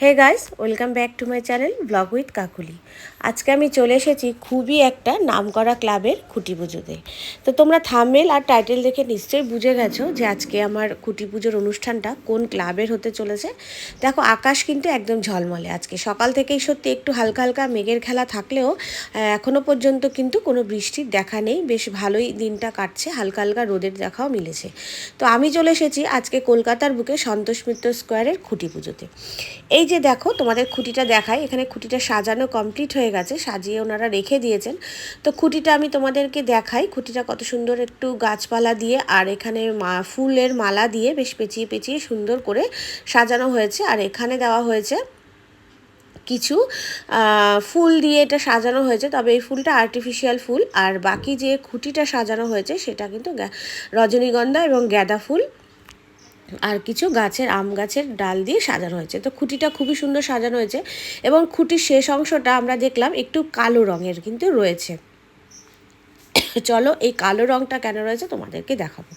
Hey guys welcome back to my channel vlog with Kakuli আজকে আমি চলে এসেছি খুবই একটা নামকরা ক্লাবের খুঁটি পুজোতে। তো তোমরা থামমেল আর টাইটেল দেখে নিশ্চয়ই বুঝে গেছো যে আজকে আমার খুঁটি পুজোর অনুষ্ঠানটা কোন ক্লাবের হতে চলেছে। দেখো আকাশ কিন্তু একদম ঝলমলে আজকে। সকাল থেকেই সত্যি একটু হালকা হালকা মেঘের খেলা থাকলেও আহ, এখনও পর্যন্ত কিন্তু কোনো বৃষ্টির দেখা নেই। বেশ ভালোই দিনটা কাটছে হালকা হালকা রোদের দেখাও মিলেছে। তো আমি চলে এসেছি আজকে কলকাতার বুকে সন্তোষ মিত্র স্কোয়ারের খুঁটি পুজোতে। এই যে দেখো তোমাদের খুঁটিটা দেখাই, এখানে খুঁটিটা সাজানো কমপ্লিট হয়ে গেছে, সাজিয়ে ওনারা রেখে দিয়েছেন। তো খুঁটিটা আমি তোমাদেরকে দেখাই, খুঁটিটা কত সুন্দর একটু গাছপালা দিয়ে আর এখানে ফুলের মালা দিয়ে বেশ পেঁচিয়ে পেঁচিয়ে সুন্দর করে সাজানো হয়েছে। আর এখানে দেওয়া হয়েছে কিছু ফুল দিয়ে এটা সাজানো হয়েছে, তবে এই ফুলটা আর্টিফিশিয়াল ফুল। আর বাকি যে খুঁটিটা সাজানো হয়েছে, সেটা কিন্তু রজনীগন্ধা এবং গ্যাদা ফুল। আর কিছু গাছের আম গাছের ডাল দিয়ে সাজানো হয়েছে। তো খুঁটিটা খুবই সুন্দর সাজানো হয়েছে এবং খুঁটির শেষ অংশটা আমরা দেখলাম একটু কালো রঙের কিন্তু রয়েছে। চলো এই কালো রঙটা কেন রয়েছে তোমাদেরকে দেখাবো।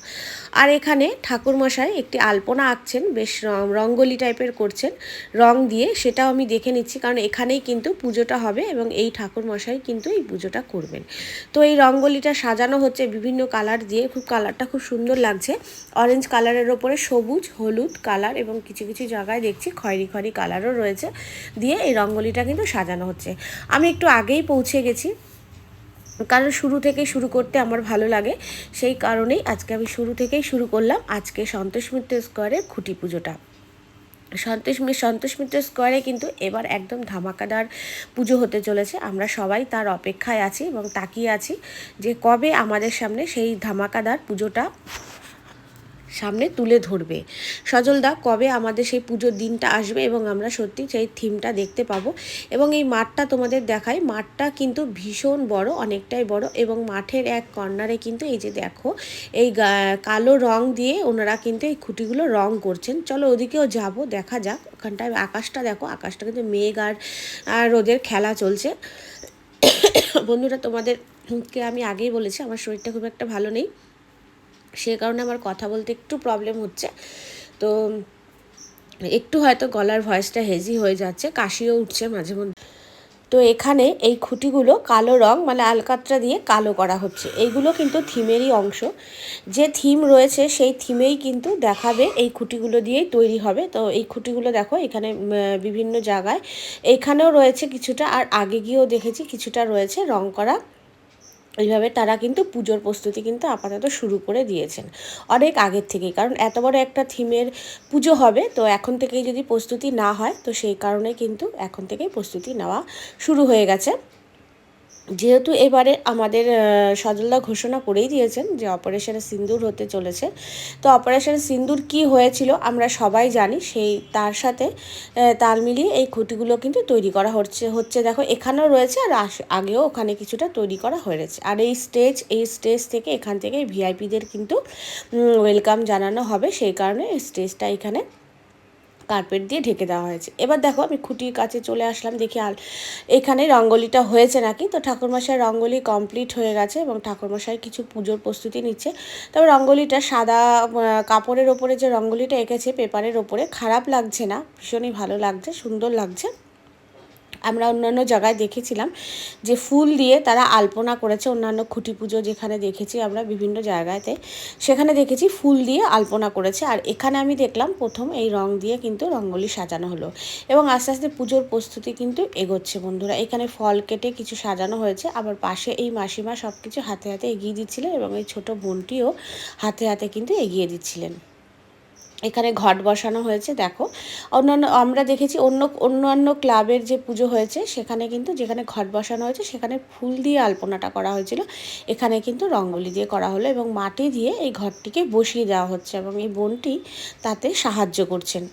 আর এখানে ঠাকুরমশাই একটি আলপনা আঁকছেন, বেশ রঙ্গোলি টাইপের করছেন, রং দিয়ে সেটাও আমি দেখে নিচ্ছি কারণ এখানেই কিন্তু পুজোটা হবে এবং এই ঠাকুরমশাই কিন্তু এই পুজোটা করবেন। তো এই রঙ্গোলিটা সাজানো হচ্ছে বিভিন্ন কালার দিয়ে, খুব কালারটা খুব সুন্দর লাগছে। অরেঞ্জ কালারের ওপরে সবুজ, হলুদ কালার এবং কিছু কিছু জায়গায় দেখছি খয়েরি খয়েরি কালারও রয়েছে দিয়ে এই রঙ্গোলিটা কিন্তু সাজানো হচ্ছে। আমি একটু আগেই পৌঁছে গেছি। কারণ শুরু থেকে শুরু করতে আমার ভালো লাগে। সেই কারণেই আজকে আমি শুরু থেকেই শুরু করলাম আজকে সন্তোষ মিত্র স্কোয়ারের খুঁটি পুজোটা। সন্তোষ সন্তোষ মিত্র স্কোয়ারে কিন্তু এবার একদম ধামাকাদার পুজো হতে চলেছে। আমরা সবাই তার অপেক্ষায় আছি এবং তাকিয়ে আছি যে কবে আমাদের সামনে সেই ধামাকাদার পুজোটা সামনে তুলে ধরবে। সজলদা, কবে আমাদের সেই পুজোর দিনটা আসবে এবং আমরা সত্যি সেই থিমটা দেখতে পাবো? এবং এই মাঠটা তোমাদের দেখাই। মাঠটা কিন্তু ভীষণ বড়, অনেকটাই বড় এবং মাঠের এক কর্নারে কিন্তু এই যে দেখো, এই কালো রং দিয়ে ওনারা কিন্তু এই খুঁটিগুলো রং করছেন। চলো ওদিকেও যাব, দেখা যাক। ওখানটায় আকাশটা দেখো, আকাশটা কিন্তু মেঘ আর রোদের খেলা চলছে। বন্ধুরা, তোমাদেরকে আমি আগেই বলেছি, আমার শরীরটা খুব একটা ভালো নেই। সে কারণে আমার কথা বলতে একটু প্রবলেম হচ্ছে। তো একটু হয়তো গলার ভয়েসটা হেজি হয়ে যাচ্ছে, কাশিও উঠছে মাঝে মধ্যে। তো এখানে এই খুঁটিগুলো কালো রং মানে আলকাত্রা দিয়ে কালো করা হচ্ছে। এইগুলো কিন্তু থিমেরই অংশ। যে থিম রয়েছে, সেই থিমেই কিন্তু দেখাবে এই খুঁটিগুলো দিয়েই তৈরি হবে। তো এই খুঁটিগুলো দেখো, এখানে বিভিন্ন জায়গায়। এখানেও রয়েছে কিছুটা, আর আগে গিয়েও দেখেছি কিছুটা রয়েছে রং করা এইভাবে তারা কিন্তু পুজোর প্রস্তুতি কিন্তু আপাতত শুরু করে দিয়েছেন। অনেক আগের থেকেই, কারণ এত বড় একটা থিমের পুজো হবে, তো এখন থেকেই যদি প্রস্তুতি না হয়, তো সেই কারণে কিন্তু এখন থেকেই প্রস্তুতি নেওয়া শুরু হয়ে গেছে। যেহেতু এবারে আমাদের সজলদা ঘোষণা করেই দিয়েছেন যে অপারেশনে সিন্দুর হতে চলেছে। তো অপারেশনে সিন্দুর কি হয়েছিল আমরা সবাই জানি, সেই তার সাথে তাল মিলিয়ে এই খুঁটিগুলো কিন্তু তৈরি করা হচ্ছে হচ্ছে দেখো এখানেও রয়েছে আর আগেও ওখানে কিছুটা তৈরি করা হয়েছে। আর এই স্টেজ এই স্টেজ থেকে এখান থেকে ভিআইপিদের কিন্তু ওয়েলকাম জানানো হবে, সেই কারণে এই স্টেজটা এখানে কার্পেট দিয়ে ঢেকে দেওয়া হয়েছে। এবার দেখো আমি খুঁটির কাছে চলে আসলাম, দেখি আল এখানে রঙ্গলিটা হয়েছে নাকি? তো ঠাকুরমশাই রঙ্গলি কমপ্লিট হয়ে গেছে এবং ঠাকুরমশাই কিছু পুজোর প্রস্তুতি নিচ্ছে। তবে রঙ্গলিটা সাদা কাপড়ের ওপরে যে রঙ্গলিটা এঁকেছে, পেপারের ওপরে খারাপ লাগছে না, ভীষণই ভালো লাগছে, সুন্দর লাগছে। আমরা অন্যান্য জায়গায় দেখেছিলাম যে ফুল দিয়ে তারা আলপনা করেছে, অন্যান্য খুঁটি পুজো যেখানে দেখেছি আমরা বিভিন্ন জায়গাতে, সেখানে দেখেছি ফুল দিয়ে আলপনা করেছে। আর এখানে আমি দেখলাম প্রথম এই রং দিয়ে কিন্তু রঙ্গোলি সাজানো হলো এবং আস্তে আস্তে পুজোর প্রস্তুতি কিন্তু এগোচ্ছে বন্ধুরা। এখানে ফল কেটে কিছু সাজানো হয়েছে, আবার পাশে এই মাসিমা সব কিছু হাতে হাতে এগিয়ে দিচ্ছিলেন এবং এই ছোট বোনটিও হাতে হাতে কিন্তু এগিয়ে দিচ্ছিলেন। এখানে ঘট বসানো হয়েছে, দেখো। অন্যান্য, আমরা দেখেছি অন্য, অন্যান্য ক্লাবের যে পুজো হয়েছে, সেখানে কিন্তু যেখানে ঘট বসানো হয়েছে, সেখানে ফুল দিয়ে আলপনাটা করা হয়েছিল। এখানে কিন্তু রঙ্গলি দিয়ে করা হলো এবং মাটি দিয়ে এই ঘরটিকে বসিয়ে দেওয়া হচ্ছে এবং এই বোনটি তাতে সাহায্য করছেন।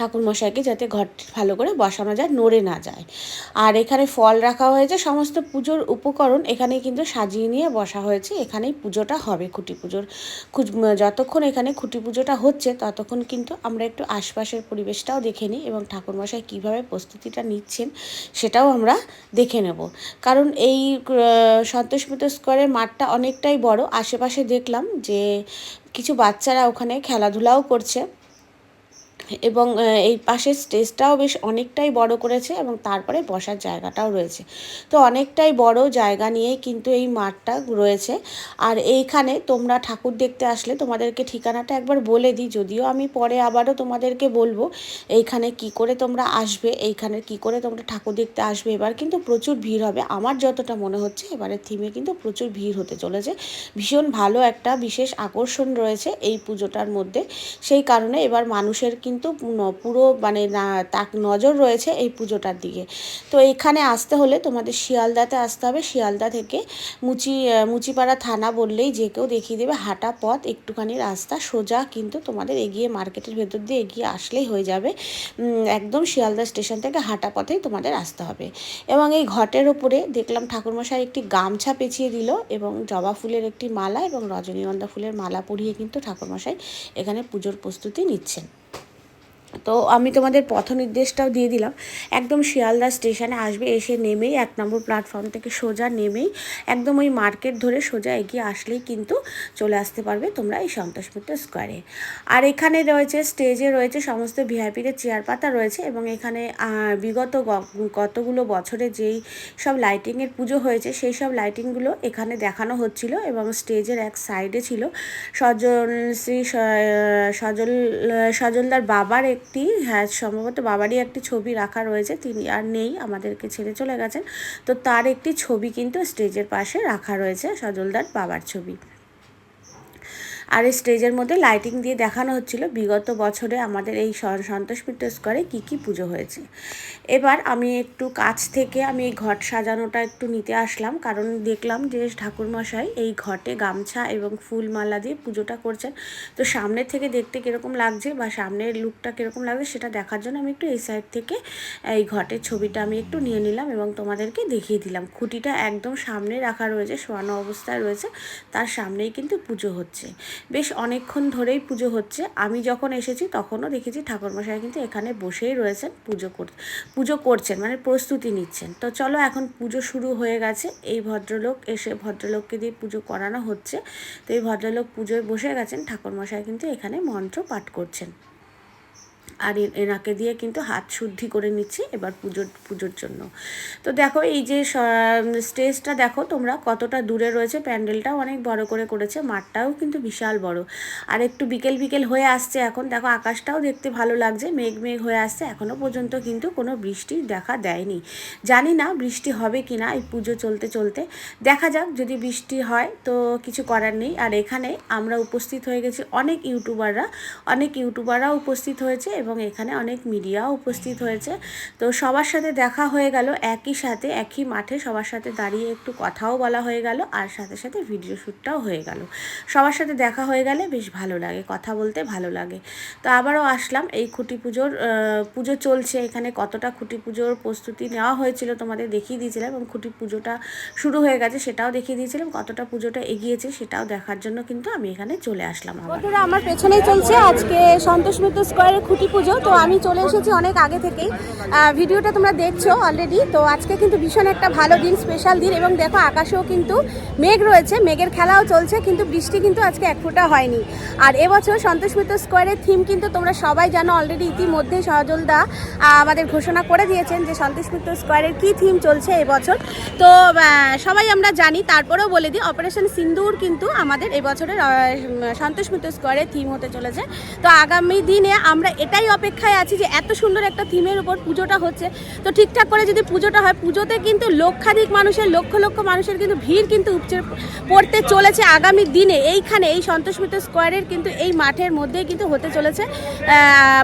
ঠাকুরমশাইকে যাতে ঘরটি ভালো করে বসানো যায়, নড়ে না যায়। আর এখানে ফল রাখা হয়েছে, সমস্ত পুজোর উপকরণ এখানে কিন্তু সাজিয়ে নিয়ে বসা হয়েছে। এখানেই পুজোটা হবে, খুঁটি পুজোর। যতক্ষণ এখানে খুঁটি পুজোটা হচ্ছে, ততক্ষণ কিন্তু আমরা একটু আশপাশের পরিবেশটাও দেখে নিই এবং ঠাকুরমশাই কীভাবে প্রস্তুতিটা নিচ্ছেন সেটাও আমরা দেখে নেব। কারণ এই সন্তোষ মিত্র স্কোয়ারের মাঠটা অনেকটাই বড়। আশেপাশে দেখলাম যে, কিছু বাচ্চারা ওখানে খেলাধুলাও করছে। এবং এই পাশের স্টেজটাও বেশ অনেকটাই বড় করেছে এবং তারপরে বসার জায়গাটাও রয়েছে। তো অনেকটাই বড় জায়গা নিয়েই কিন্তু এই মাঠটা রয়েছে। আর এইখানে তোমরা ঠাকুর দেখতে আসলে তোমাদেরকে ঠিকানাটা একবার বলে দিই, যদিও আমি পরে আবারও তোমাদেরকে বলব এইখানে কি করে তোমরা আসবে, এইখানে কি করে তোমরা ঠাকুর দেখতে আসবে। এবার কিন্তু প্রচুর ভিড় হবে। আমার যতটা মনে হচ্ছে এবারে থিমে কিন্তু প্রচুর ভিড় হতে চলেছে। ভীষণ ভালো একটা বিশেষ আকর্ষণ রয়েছে এই পুজোটার মধ্যে। সেই কারণে এবার মানুষের কিন্তু ন- পুরো মানে তাক নজর রয়েছে এই পুজোটার দিকে। তো এখানে আসতে হলে তোমাদের শিয়ালদাতে আসতে হবে। শিয়ালদা থেকে মুচি মুচিপাড়া থানা বললেই যে কেউ দেখিয়ে দেবে। হাঁটা পথ, একটুখানি রাস্তা সোজা কিন্তু তোমাদের এগিয়ে মার্কেটের ভেতর দিয়ে এগিয়ে আসলেই হয়ে যাবে। একদম শিয়ালদা স্টেশন থেকে হাঁটা পথেই তোমাদের আসতে হবে। এবং এই ঘটের ওপরে দেখলাম ঠাকুরমশাই একটি গামছা পেঁচিয়ে দিল এবং জবা ফুলের একটি মালা এবং রজনীগন্ধা ফুলের মালা পরিয়ে কিন্তু ঠাকুরমশাই এখানে পুজোর প্রস্তুতি নিচ্ছেন। তো আমি তোমাদের পথ নির্দেশটাও দিয়ে দিলাম। একদম শিয়ালদা স্টেশনে আসবে, এসে নেমেই এক নম্বর প্ল্যাটফর্ম থেকে সোজা নেমেই একদম ওই মার্কেট ধরে সোজা এগিয়ে আসলেই কিন্তু চলে আসতে পারবে তোমরা এই সন্তোষ মিত্র স্কোয়ারে আর এখানে রয়েছে স্টেজে রয়েছে, সমস্ত ভিআইপিদের চেয়ার পাতা রয়েছে এবং এখানে বিগত কতগুলো বছরে যেই সব লাইটিংয়ের পুজো হয়েছে, সেই সব লাইটিংগুলো এখানে দেখানো হচ্ছিল এবং স্টেজের এক সাইডে ছিল। সজল শ্রী সজল, সজলদার বাবার একটি হ্যাঁ সম্ভবত বাবারই একটি ছবি রাখা রয়েছে, তিনি আর নেই, আমাদেরকে ছেড়ে চলে গেছেন। তো তার একটি ছবি কিন্তু স্টেজের পাশে রাখা রয়েছে, সজলদার বাবার ছবি। আর এই স্টেজের মধ্যে লাইটিং দিয়ে দেখানো হচ্ছিল বিগত বছরে আমাদের এই সন্তোষ মিত্র স্কোয়ারে কী কী পুজো হয়েছে। এবার আমি একটু কাছ থেকে আমি এই ঘট সাজানোটা একটু নিতে আসলাম, কারণ দেখলাম যে ঠাকুরমশাই এই ঘটে গামছা এবং ফুল মালা দিয়ে পুজোটা করছেন। তো সামনের থেকে দেখতে কীরকম লাগছে বা সামনের লুকটা কীরকম লাগছে সেটা দেখার জন্য আমি একটু এই সাইড থেকে এই ঘটের ছবিটা আমি একটু নিয়ে নিলাম এবং তোমাদেরকে দেখিয়ে দিলাম। খুঁটিটা একদম সামনে রাখা রয়েছে, শোয়ানো অবস্থায় রয়েছে, তার সামনেই কিন্তু পুজো হচ্ছে। বেশ অনেকক্ষণ ধরেই পুজো হচ্ছে। আমি যখন এসেছি তখনও দেখেছি ঠাকুরমশাই কিন্তু এখানে বসেই রয়েছেন, পুজো কর, পুজো করছেন মানে প্রস্তুতি নিচ্ছেন। তো চলো এখন পুজো শুরু হয়ে গেছে। এই ভদ্রলোক এসে ভদ্রলোককে দিয়ে পুজো করানো হচ্ছে। তো এই ভদ্রলোক পুজোয় বসে গেছেন। ঠাকুরমশাই কিন্তু এখানে মন্ত্র পাঠ করছেন। আর এনাকে দিয়ে কিন্তু হাত শুদ্ধি করে নিচ্ছি এবার পুজোর পুজোর জন্য। তো দেখো এই যে স্টেজটা দেখো তোমরা কতটা দূরে রয়েছে, প্যান্ডেলটাও অনেক বড় করে করেছে, মাঠটাও কিন্তু বিশাল বড়। আর একটু বিকেল বিকেল হয়ে আসছে এখন, দেখো আকাশটাও দেখতে ভালো লাগছে, মেঘ মেঘ হয়ে আসছে এখনও পর্যন্ত কিন্তু কোনো বৃষ্টি দেখা দেয়নি। জানি না বৃষ্টি হবে কি না এই পুজো চলতে চলতে, দেখা যাক যদি বৃষ্টি হয় তো কিছু করার নেই। আর এখানে আমরা উপস্থিত হয়ে গেছি অনেক ইউটিউবাররা অনেক ইউটিউবাররা উপস্থিত হয়েছে এবং এখানে অনেক মিডিয়াও উপস্থিত হয়েছে। তো সবার সাথে দেখা হয়ে গেল, একই সাথে, একই মাঠে সবার সাথে দাঁড়িয়ে একটু কথাও বলা হয়ে গেল আর সাথে সাথে ভিডিও শ্যুটটাও হয়ে গেল। সবার সাথে দেখা হয়ে গেলে বেশ ভালো লাগে, কথা বলতে ভালো লাগে। তো আবারও আসলাম, এই খুঁটি পুজোর পুজো চলছে, এখানে কতটা খুঁটি পুজোর প্রস্তুতি নেওয়া হয়েছিল তোমাদের দেখিয়ে দিয়েছিলাম এবং খুঁটি পুজোটা শুরু হয়ে গেছে সেটাও দেখিয়ে দিয়েছিলাম, কতটা পুজোটা এগিয়েছে সেটাও দেখার জন্য কিন্তু আমি এখানে চলে আসলাম আমার পেছনেই চলছে আজকে সন্তোষ মিত্র স্কোয়ারের খুঁটি পুজো তো আমি চলে এসেছি অনেক আগে থেকেই। ভিডিওটা তোমরা দেখছ অলরেডি তো আজকে কিন্তু ভীষণ একটা ভালো দিন স্পেশাল দিন। এবং দেখো আকাশেও কিন্তু মেঘ রয়েছে মেঘের খেলাও চলছে কিন্তু বৃষ্টি কিন্তু আজকে এক ফোঁটা হয়নি। আর এবছর সন্তোষ মিত্র স্কোয়ারের থিম কিন্তু তোমরা সবাই জানো অলরেডি ইতিমধ্যে সজলদা আহ, আমাদের ঘোষণা করে দিয়েছেন যে সন্তোষ মিত্র স্কোয়ারের কী থিম চলছে এবছর। তো সবাই আমরা জানি তারপরেও বলে দিই অপারেশন সিন্দুর কিন্তু আমাদের এবছরের সন্তোষ মিত্র স্কোয়ারের থিম হতে চলেছে। তো আগামী দিনে আমরা এটাই অপেক্ষায় আছি যে এত সুন্দর একটা থিমের উপর পুজোটা হচ্ছে। তো ঠিকঠাক করে যদি পুজোটা হয়, পুজোতে কিন্তু লক্ষাধিক মানুষের, লক্ষ লক্ষ মানুষের কিন্তু ভিড় কিন্তু উপচে পড়তে চলেছে আগামী দিনে। এইখানে, এই সন্তোষ মিত্র স্কোয়ারের কিন্তু এই মাঠের মধ্যেই কিন্তু হতে চলেছে।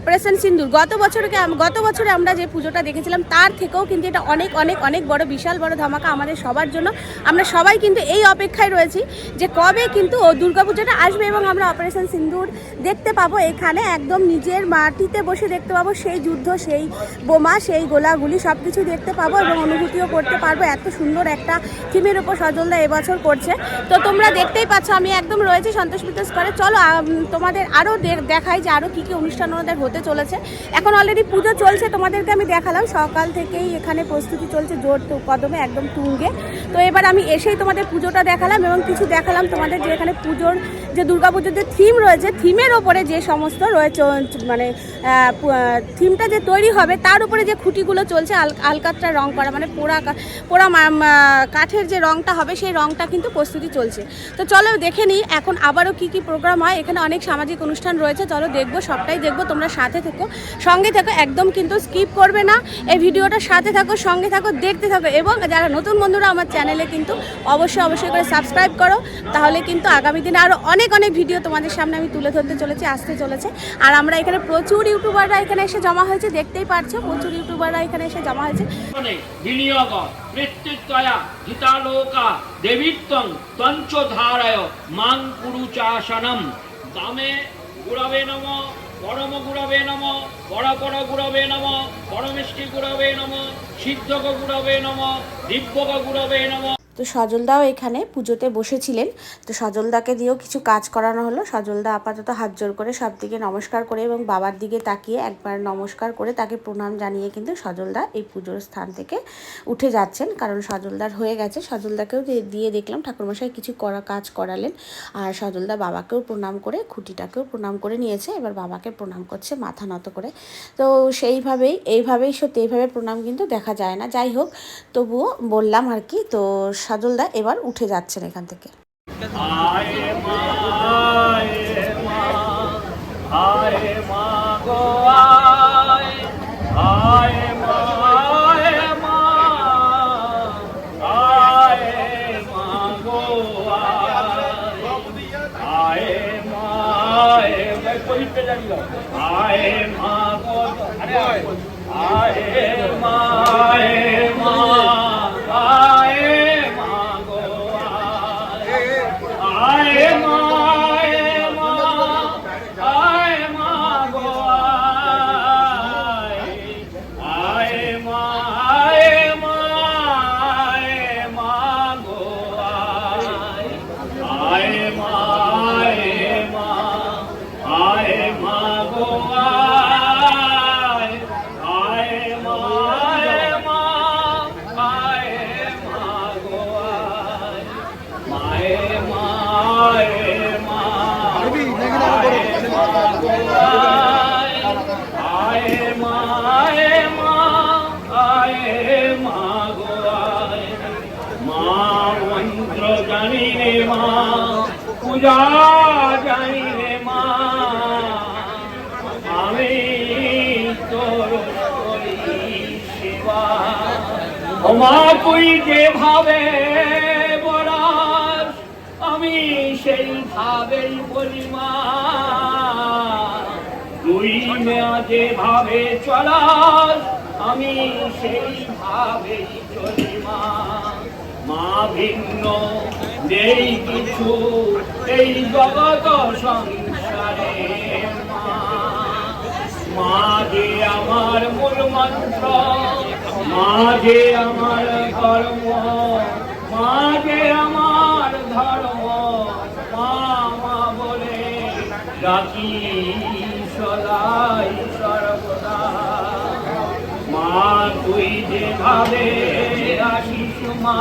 অপারেশন সিন্দুর, গত বছরকে গত বছরে আমরা যে পুজোটা দেখেছিলাম, তার থেকেও কিন্তু এটা অনেক অনেক অনেক বড়, বিশাল বড় ধামাকা আমাদের সবার জন্য। আমরা সবাই কিন্তু এই অপেক্ষায় রয়েছি যে কবে কিন্তু দুর্গাপুজোটা আসবে এবং আমরা অপারেশন সিন্দুর দেখতে পাবো এখানে। একদম নিজের মাটিতে বসে দেখতে পাবো সেই যুদ্ধ, সেই বোমা, সেই গোলাগুলি সব কিছু দেখতে পাবো এবং অনুভূতিও করতে পারব। এত সুন্দর একটা থিমের উপর সজলদা এবছর করছে। তো তোমরা দেখতেই পাচ্ছ, আমি একদম রয়েছি সন্তোষ মিত্র স্কোয়ারে। চলো তোমাদের আরও দেখাই যে আরও কী কী অনুষ্ঠান ওনাদের হতে চলেছে। এখন অলরেডি পুজো চলছে, তোমাদেরকে আমি দেখালাম। সকাল থেকেই এখানে প্রস্তুতি চলছে, জোর তো কদমে একদম তুঙ্গে। তো এবার আমি এসেই তোমাদের পুজোটা দেখালাম এবং কিছু দেখালাম তোমাদের যে এখানে পুজোর যে দুর্গাপুজোর যে থিম রয়েছে থিমের ওপরে যে সমস্ত রয়েছে মানে থিমটা যে তৈরি হবে, তার উপরে যে খুঁটিগুলো চলছে, আল- আলকাতরা রং করা মানে পোড়া পোড়া কাঠের যে রংটা হবে, সেই রংটা কিন্তু প্রস্তুতি চলছে। তো চলো দেখে নিই, এখন আবারও কি কি প্রোগ্রাম হয়, এখানে অনেক সামাজিক অনুষ্ঠান রয়েছে, চলো দেখব, সবটাই দেখব, তোমরা সাথে থেকো, সঙ্গে থেকো, একদম কিন্তু স্কিপ করবে না, এই ভিডিওটার সাথে থাকো, সঙ্গে থাকো, দেখতে থাকো, এবং যারা নতুন বন্ধুরা আমার চ্যানেলে কিন্তু অবশ্যই অবশ্যই করে সাবস্ক্রাইব করো, তাহলে কিন্তু আগামী দিনে আরও অনেক অনেক অনেক ভিডিও তোমাদের সামনে আমি তুলে ধরতে চলেছি, আসতে চলেছে। আর আমরা এখানে প্রচুর ইউটিউবাররা এখানে এসে জমা হয়েছে, দেখতেই পারছ, প্রচুর ইউটিউবাররা এখানে এসে জমা হয়েছে। দেবীত্বং নম, পরম পর পরমেষ্টি সিদ্ধক গুরবে নম, দিব্যক গুরবে নম তো সজলদাও এখানে পুজোতে বসেছিলেন। তো সজলদাকে দিয়েও কিছু কাজ করানো হলো। সজলদা আপাতত হাত জোর করে সব দিকে নমস্কার করে এবং বাবার দিকে তাকিয়ে একবার নমস্কার করে তাকে প্রণাম জানিয়ে কিন্তু সজলদা এই পুজোর স্থান থেকে উঠে যাচ্ছেন। কারণ সজলদার হয়ে গেছে। সজলদাকেও দিয়ে- দেখলাম ঠাকুরমশাই কিছু করা কাজ করালেন। আর সজলদা বাবাকেও প্রণাম করে, খুঁটিটাকেও প্রণাম করে নিয়েছে। এবার বাবাকে প্রণাম করছে মাথা নত করে। তো সেইভাবেই, এইভাবেই সত্যি এইভাবে প্রণাম কিন্তু দেখা যায় না। যাই হোক, তবুও বললাম আর কি, তো সজলদা এবার উঠে যাচ্ছেন এখান থেকে আয় মা আয় মা, আমি তোর সেবা। ওমা, তুই যেভাবে বলাস আমি সেইভাবেই বলি মা। তুই যেভাবে চলাস আমি সেইভাবেই চলি মা। মা ভিন্ন নেই কিছু, এই জগত সংসারে মা। যে আমার মূল মন্ত্র মা যে আমার কর্ম মা যে আমার ধর্ম, মা মা বলে, ডাকি সদাই সর্বদা। মা, তুই যেভাবে আসিস মা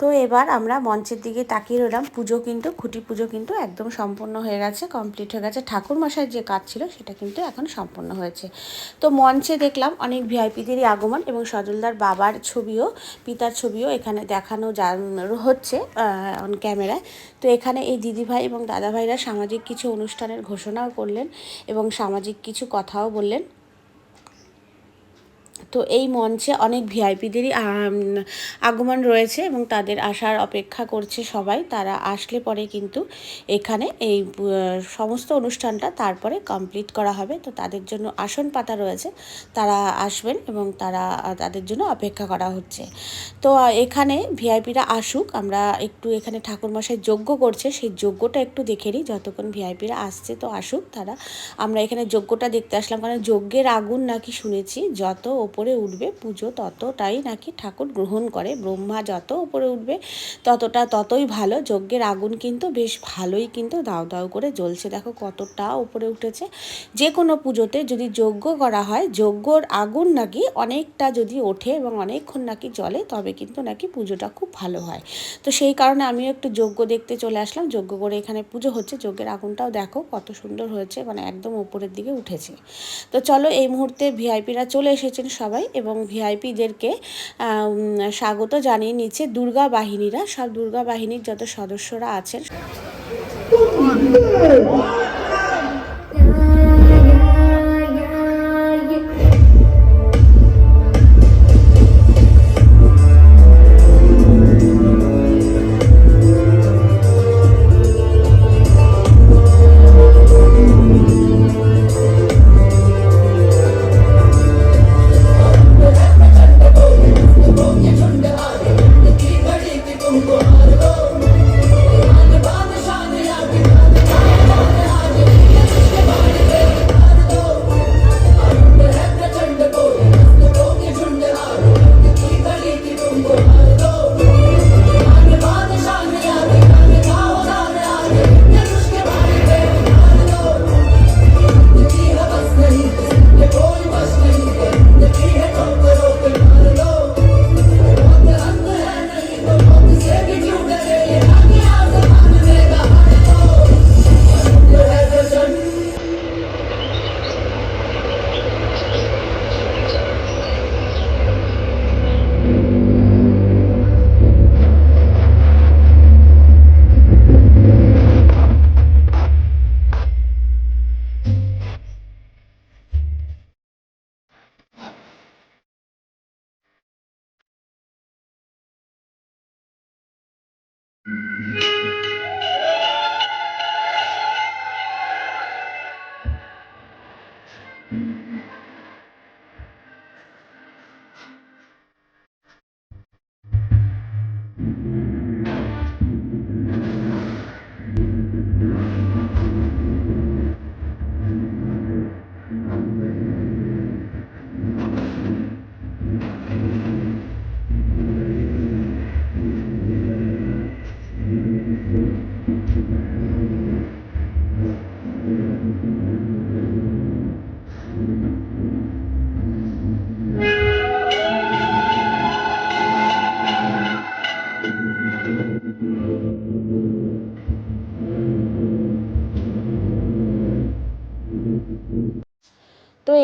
তো এবার আমরা মঞ্চের দিকে তাকিয়ে রইলাম। পুজো কিন্তু, খুঁটি পুজো কিন্তু একদম সম্পূর্ণ হয়ে গেছে কমপ্লিট হয়ে গেছে। ঠাকুর মশাইয়ের যে কাজ ছিল, সেটা কিন্তু এখন সম্পূর্ণ হয়েছে। তো মঞ্চে দেখলাম অনেক ভিআইপিদেরই আগমন এবং সজলদার বাবার ছবিও, পিতার ছবিও এখানে দেখানো যা, হচ্ছে অন ক্যামেরায় তো এখানে এই দিদিভাই এবং দাদাভাইরা সামাজিক কিছু অনুষ্ঠানের ঘোষণাও করলেন এবং সামাজিক কিছু কথাও বললেন। তো এই মঞ্চে অনেক ভিআইপিদেরই আগমন রয়েছে এবং তাদের আসার অপেক্ষা করছে সবাই। তারা আসলে পরে কিন্তু এখানে এই সমস্ত অনুষ্ঠানটা তারপরে কমপ্লিট করা হবে। তো তাদের জন্য আসন পাতা রয়েছে, তারা আসবেন এবং তারা তাদের জন্য অপেক্ষা করা হচ্ছে। তো এখানে ভিআইপিরা আসুক, আমরা একটু এখানে ঠাকুরমশাই যজ্ঞ করছে, সেই যজ্ঞটা একটু দেখে নিই, যতক্ষণ ভিআইপিরা আসছে তো আসুক তারা। আমরা এখানে যজ্ঞটা দেখতে আসলাম, কারণ যজ্ঞের আগুন নাকি শুনেছি, যত ওপরে উঠবে পুজো ততটাই নাকি ঠাকুর গ্রহণ করে, ব্রহ্মা যত ওপরে উঠবে ততটা ততই ভালো। যজ্ঞের আগুন কিন্তু বেশ ভালোই কিন্তু দাও দাও করে জ্বলছে। দেখো কতটা উপরে উঠেছে। যে কোনো পুজোতে যদি যজ্ঞ করা হয়, যজ্ঞর আগুন নাকি অনেকটা যদি ওঠে এবং অনেকক্ষণ নাকি জ্বলে, তবে কিন্তু নাকি পুজোটা খুব ভালো হয়। তো সেই কারণে আমিও একটু যজ্ঞ দেখতে চলে আসলাম। যজ্ঞ করে এখানে পুজো হচ্ছে। যজ্ঞের আগুনটাও দেখো কত সুন্দর হয়েছে মানে একদম উপরের দিকে উঠেছে। তো চলো এই মুহূর্তে ভিআইপিরা চলে এসেছেন। সবাই এবং ভিআইপিদেরকে স্বাগত জানিয়ে নিচ্ছে দুর্গা বাহিনীরা। সব দুর্গা বাহিনীর যত সদস্যরা আছেন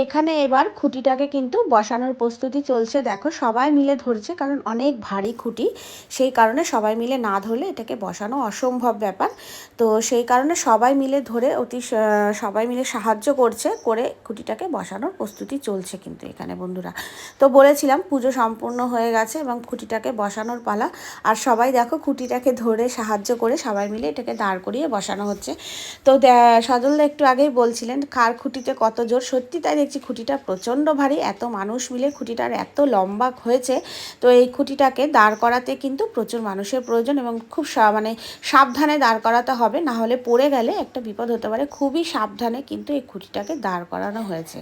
এখানে এবার খুঁটিটাকে কিন্তু বসানোর প্রস্তুতি চলছে। দেখো, সবাই মিলে ধরছে, কারণ অনেক ভারী খুঁটি। সেই কারণে সবাই মিলে না ধরলে এটাকে বসানো অসম্ভব ব্যাপার। তো সেই কারণে সবাই মিলে ধরে অতি সবাই মিলে সাহায্য করছে, করে খুঁটিটাকে বসানোর প্রস্তুতি চলছে কিন্তু এখানে বন্ধুরা। তো বলেছিলাম, পুজো সম্পূর্ণ হয়ে গেছে এবং খুঁটিটাকে বসানোর পালা। আর সবাই দেখো, খুঁটিটাকে ধরে সাহায্য করে সবাই মিলে এটাকে দাঁড় করিয়ে বসানো হচ্ছে। তো সজলদা একটু আগেই বলছিলেন, কার খুঁটিতে কত জোর? সত্যি তাই দেখছি খুঁটিটা প্রচণ্ড ভারী, এত মানুষ মিলে খুঁটিটার এত লম্বা হয়েছে, তো এই খুঁটিটাকে দাঁড় করাতে কিন্তু প্রচুর মানুষের প্রয়োজন এবং খুব মানে সাবধানে দাঁড় করাতে হবে, না হলে পড়ে গেলে একটা বিপদ হতে পারে। খুবই সাবধানে কিন্তু এই খুঁটিটাকে দাঁড় করানো হয়েছে।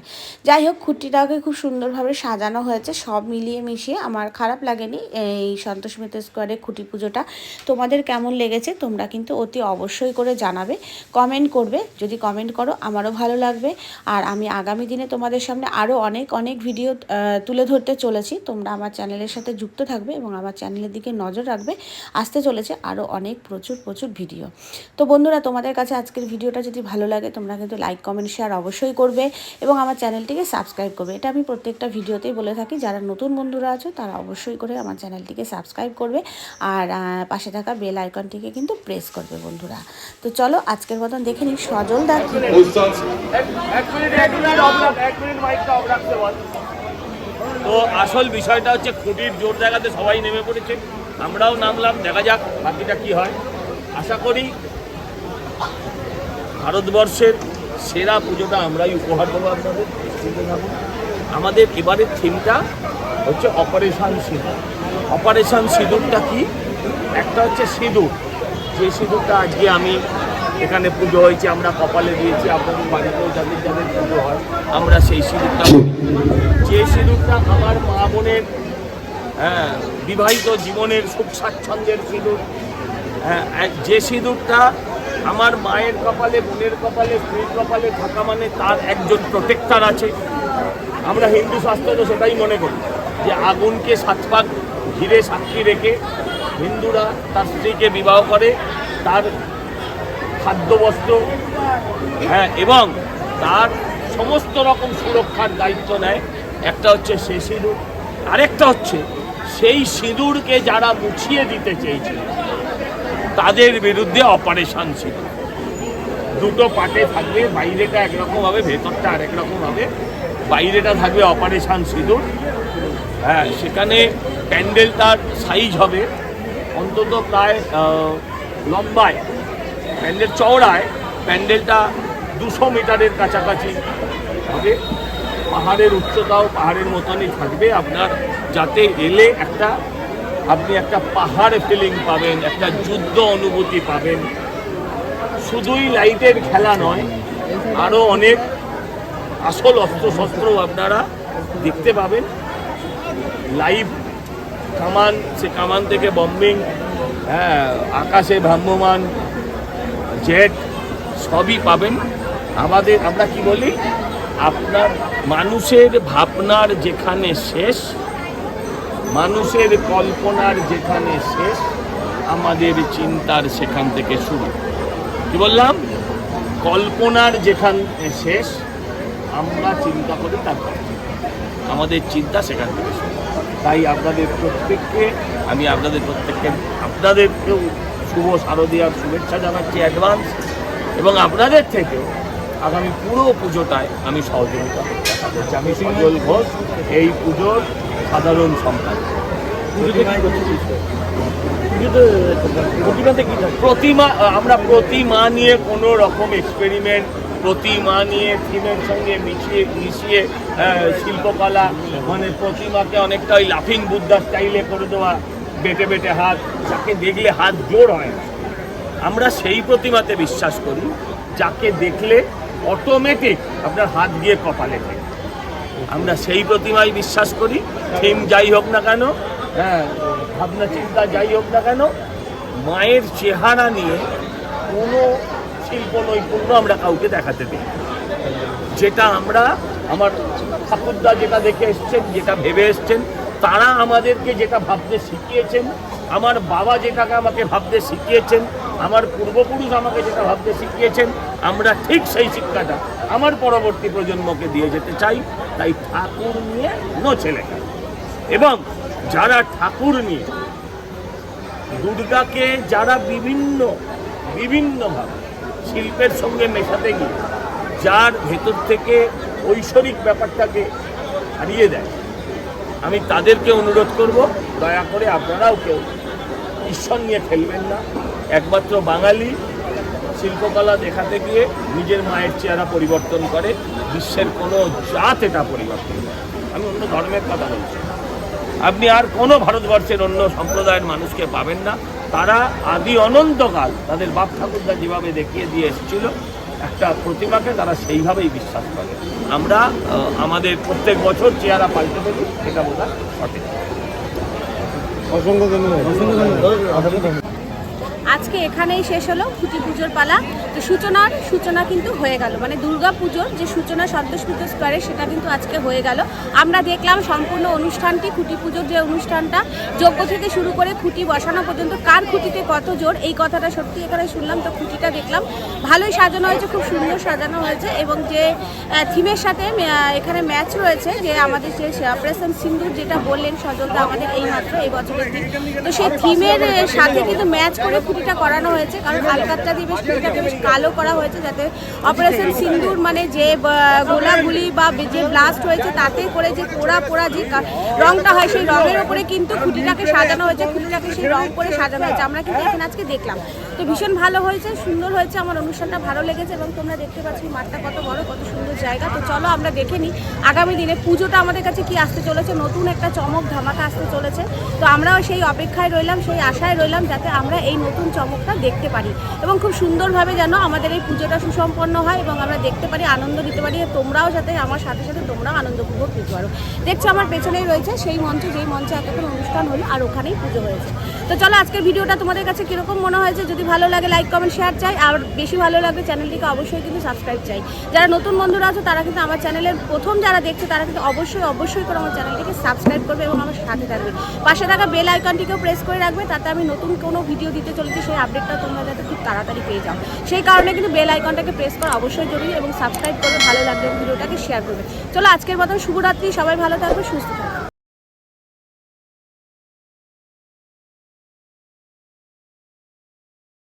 যাই হোক, খুঁটিটাকে খুব সুন্দরভাবে সাজানো হয়েছে, সব মিলিয়ে মিশিয়ে। আমার খারাপ লাগেনি এই সন্তোষ মিত্র স্কোয়ারে খুঁটি পুজোটা। তোমাদের কেমন লেগেছে তোমরা কিন্তু অতি অবশ্যই করে জানাবে। কমেন্ট করবে, যদি কমেন্ট করো, আমারও ভালো লাগবে। আর আমি আগামী দিনে তোমাদের সামনে আরও অনেক অনেক ভিডিও তুলে ধরতে চলেছি তোমরা আমার চ্যানেলের সাথে যুক্ত থাকবে এবং আমার চ্যানেলের দিকে নজর রাখবে আসতে চলেছে আরও অনেক প্রচুর প্রচুর ভিডিও তো বন্ধুরা তোমাদের কাছে আজকের ভিডিওটা যদি ভালো লাগে তোমরা কিন্তু লাইক কমেন্ট শেয়ার অবশ্যই করবে এবং আমার চ্যানেলটিকে সাবস্ক্রাইব করবে এটা আমি প্রত্যেকটা ভিডিওতেই বলে থাকি যারা নতুন বন্ধুরা আছো তারা অবশ্যই করে আমার চ্যানেলটিকে সাবস্ক্রাইব করবে আর পাশে থাকা বেল আইকনটিকে কিন্তু প্রেস করবে বন্ধুরা তো চলো আজকের মতন দেখে নিই সজল দা তো আসল বিষয়টা হচ্ছে খুঁটির জোর জায়গাতে সবাই নেমে পড়েছে। আমরাও নামলাম, দেখা যাক বাকিটা কি হয়। আশা করি ভারতবর্ষের সেরা পুজোটা আমরাই উপহার দেবো আপনাদের। আমাদের এবারের থিমটা হচ্ছে অপারেশন সিঁদুর। অপারেশন সিঁদুরটা কি? একটা হচ্ছে সিঁদুর। যে সিঁদুরটা আজকে আমি এখানে পুজো হয়েছে, আমরা কপালে দিয়েছি, আপনাদের বাড়িতেও যাদের যাদের পুজো হয়। আমরা সেই সিঁদুরটা। যে সিঁদুরটা আমার মা বোনের হ্যাঁ বিবাহিত জীবনের সুখ স্বাচ্ছন্দ্যের সিঁদুর হ্যাঁ যে সিঁদুরটা আমার মায়ের কপালে, বোনের কপালে, স্ত্রীর কপালে থাকা মানে তার একজন প্রোটেক্টার আছে আমরা হিন্দু শাস্ত্রে তো সেটাই মনে করি যে আগুনকে সাত পাক ঘিরে সাক্ষী রেখে হিন্দুরা তার স্ত্রীকে বিবাহ করে, তার খাদ্যবস্ত্র হ্যাঁ এবং তার সমস্ত রকম সুরক্ষার দায়িত্ব নেয়। একটা হচ্ছে সে সিঁদুর, আরেকটা হচ্ছে সেই সিঁদুরকে যারা মুছিয়ে দিতে চেয়েছিল, তাদের বিরুদ্ধে অপারেশন ছিল। দুটো পার্টে থাকবে, বাইরেটা একরকম হবে, ভেতরটা আরেক রকম হবে। বাইরেটা থাকবে অপারেশন সিঁদুর। হ্যাঁ সেখানে প্যান্ডেলটার সাইজ হবে অন্তত প্রায় লম্বায়, প্যান্ডেল চওড়ায়, প্যান্ডেলটা দুশো মিটারের কাছাকাছি। হবে পাহাড়ের উচ্চতাও পাহাড়ের মতনই থাকবে। আপনার যাতে এলে একটা, আপনি একটা পাহাড় ফিলিং পাবেন, একটা যুদ্ধ অনুভূতি পাবেন। শুধুই লাইটের খেলা নয় আরও অনেক আসল অস্ত্রশস্ত্র আপনারা দেখতে পাবেন। লাইভ কামান, সে কামান থেকে বম্বিং হ্যাঁ আকাশে ভ্রাম্যমান জেট সবই পাবেন। আমাদের, আমরা কি বলি? আপনার, মানুষের ভাবনার যেখানে শেষ, মানুষের কল্পনার যেখানে শেষ, আমাদের চিন্তার সেখান থেকে শুরু। কি বললাম? কল্পনার যেখানে শেষ, আমরা চিন্তা করি তারপর। আমাদের চিন্তা সেখান থেকে শুরু। তাই আপনাদের প্রত্যেককে, আমি আপনাদের প্রত্যেককে, আপনাদেরকেও শুভ শারদীয়ার শুভেচ্ছা জানাচ্ছি অ্যাডভান্স। এবং আপনাদের থেকেও আগামী পুরো পুজোটায় আমি সহযোগিতা করছি আমি সজল ঘোষ এই পুজোর সাধারণ সম্পাদক। প্রতিমা আমরা প্রতিমা নিয়ে কোনো রকম এক্সপেরিমেন্ট প্রতিমা নিয়ে থিমের সঙ্গে মিশিয়ে মিশিয়ে শিল্পকলা মানে প্রতিমাকে অনেকটা ওই লাফিং বুদ্ধা স্টাইলে করে দেওয়া বেটে বেটে হাত যাকে দেখলে হাত জোর হয় না। আমরা সেই প্রতিমাতে বিশ্বাস করি যাকে দেখলে অটোমেটিক আপনার হাত গিয়ে কপালে থাকে আমরা সেই প্রতিমায় বিশ্বাস করি, থিম যাই হোক না কেন হ্যাঁ ভাবনা চিন্তা যাই হোক না কেন, মায়ের চেহারা নিয়ে কোনো শিল্প নৈপুণ্য আমরা কাউকে দেখাতে দিই যেটা আমরা, আমার ঠাকুরদা যেটা দেখে এসছেন, যেটা ভেবে এসছেন, তারা আমাদেরকে যেটা ভাবতে শিখিয়েছেন আমার বাবা যেটাকে আমাকে ভাবতে শিখিয়েছেন, আমার পূর্বপুরুষ আমাকে যেটা ভাবতে শিখিয়েছেন, আমরা ঠিক সেই শিক্ষাটা আমার পরবর্তী প্রজন্মকে দিয়ে যেতে চাই। তাই ঠাকুর নিয়ে নো ছেলে এবং যারা ঠাকুর নিয়ে, দুর্গাকে যারা বিভিন্ন, বিভিন্নভাবে শিল্পের সঙ্গে মেশাতে গিয়ে, যার ভেতর থেকে ঐশ্বরিক ব্যাপারটাকে হারিয়ে দেয়, আমি তাদেরকে অনুরোধ করব, দয়া করে আপনারাও কেউ ঈশ্বর নিয়ে খেলবেন না। একমাত্র বাঙালি শিল্পকলা দেখাতে গিয়ে নিজের মায়ের চেহারা পরিবর্তন করে, বিশ্বের কোনো জাত এটা পরিবর্তন করে। আমি অন্য ধর্মের কথা বলছি। আপনি আর কোনো ভারতবর্ষের অন্য সম্প্রদায়ের মানুষকে পাবেন না। তারা আদি অনন্তকাল তাদের বাপ ঠাকুরদা যেভাবে দেখিয়ে দিয়ে এসেছিল, একটা প্রতিমাকে তারা সেইভাবেই বিশ্বাস করে। আমরা আমাদের প্রত্যেক বছর চেহারা পাল্টে দেবো এটা বোধ সঠিক। 아, 좋은 거 되면. 아, 좋은 거 되면. 아, 좋은 거 되면. আজকে এখানেই শেষ হলো খুঁটি পুজোর পালা। তো সূচনার, সূচনা কিন্তু হয়ে গেল। মানে দুর্গা পুজোর যে সূচনা সন্তোষমিত স্কোয়ারে সেটা কিন্তু আজকে হয়ে গেল। আমরা দেখলাম সম্পূর্ণ অনুষ্ঠানটি, খুঁটি পুজোর যে অনুষ্ঠানটা। যজ্ঞ থেকে শুরু করে খুঁটি বসানো পর্যন্ত কার খুঁটিতে কত জোর? এই কথাটা সত্যি এখানে শুনলাম, তো খুঁটিটা দেখলাম। ভালোই সাজানো হয়েছে, খুব সুন্দর সাজানো হয়েছে এবং যে থিমের সাথে এখানে ম্যাচ রয়েছে যে আমাদের যে অপারেশন সিন্দুর যেটা বললেন সজলদা আমাদের এই মাত্র এই বছরের তো সেই থিমের সাথে কিন্তু ম্যাচ করে খুঁটিটা করানো হয়েছে, কারণ হালকাত্রা দিয়ে বেশ বেশ কালো করা হয়েছে যাতে অপারেশন সিন্দুর মানে যে গোলাগুলি বা যে ব্লাস্ট হয়েছে তাতে করে যে পোড়া পোড়া যে রংটা হয় সেই রঙের ওপরে কিন্তু খুঁটিটাকে সাজানো হয়েছে, খুঁটিটাকে সেই রং করে সাজানো হয়েছে। আমরা কিন্তু এখানে আজকে দেখলাম। তো ভীষণ ভালো হয়েছে, সুন্দর হয়েছে, আমার অনুষ্ঠানটা ভালো লেগেছে এবং তোমরা দেখতে পাচ্ছ মাঠটা কত বড়, কত সুন্দর জায়গা। তো চলো আমরা দেখে নিই আগামী দিনে পুজোটা আমাদের কাছে কি আসতে চলেছে, নতুন একটা চমক ধামাকা আসতে চলেছে। তো আমরাও সেই অপেক্ষায় রইলাম, সেই আশায় রইলাম যাতে আমরা এই নতুন চমকটা দেখতে পারি এবং খুব সুন্দরভাবে যেন আমাদের এই পুজোটা সুসম্পন্ন হয় এবং আমরা দেখতে পারি, আনন্দ দিতে পারি তোমরাও যাতে আমার সাথে সাথে তোমরাও আনন্দ উপভোগ করতে পারো। দেখছ আমার পেছনেই রয়েছে সেই মঞ্চ, যেই মঞ্চে এতক্ষণ অনুষ্ঠান হলো আর ওখানেই পুজো হয়েছে। তো চলো আজকের ভিডিওটা তোমাদের কাছে কীরকম মনে হয়েছে? যদি ভালো লাগে লাইক কমেন্ট শেয়ার চাই। আর বেশি ভালো লাগলে চ্যানেলটিকে অবশ্যই কিন্তু সাবস্ক্রাইব চাই। যারা নতুন বন্ধুরা আছে, তারা কিন্তু আমার চ্যানেলের প্রথম যারা দেখছে, তারা কিন্তু অবশ্যই অবশ্যই করে আমার চ্যানেলটিকে সাবস্ক্রাইব করবে এবং আমার সাথে থাকবে। পাশে থাকা বেল আইকনটিকেও প্রেস করে রাখবে, তাতে আমি নতুন কোনো ভিডিও দিতে চলেছি সেই আপডেটটা তোমরা যাতে খুব তাড়াতাড়ি পেয়ে যাও। সেই কারণে কিন্তু বেল আইকনটাকে প্রেস করা অবশ্যই জরুরি এবং সাবস্ক্রাইব করে ভালো লাগবে ভিডিওটাকে শেয়ার করবে। চলো আজকের মতন শুভরাত্রি, সবাই ভালো থাকবে, সুস্থ থাকবে।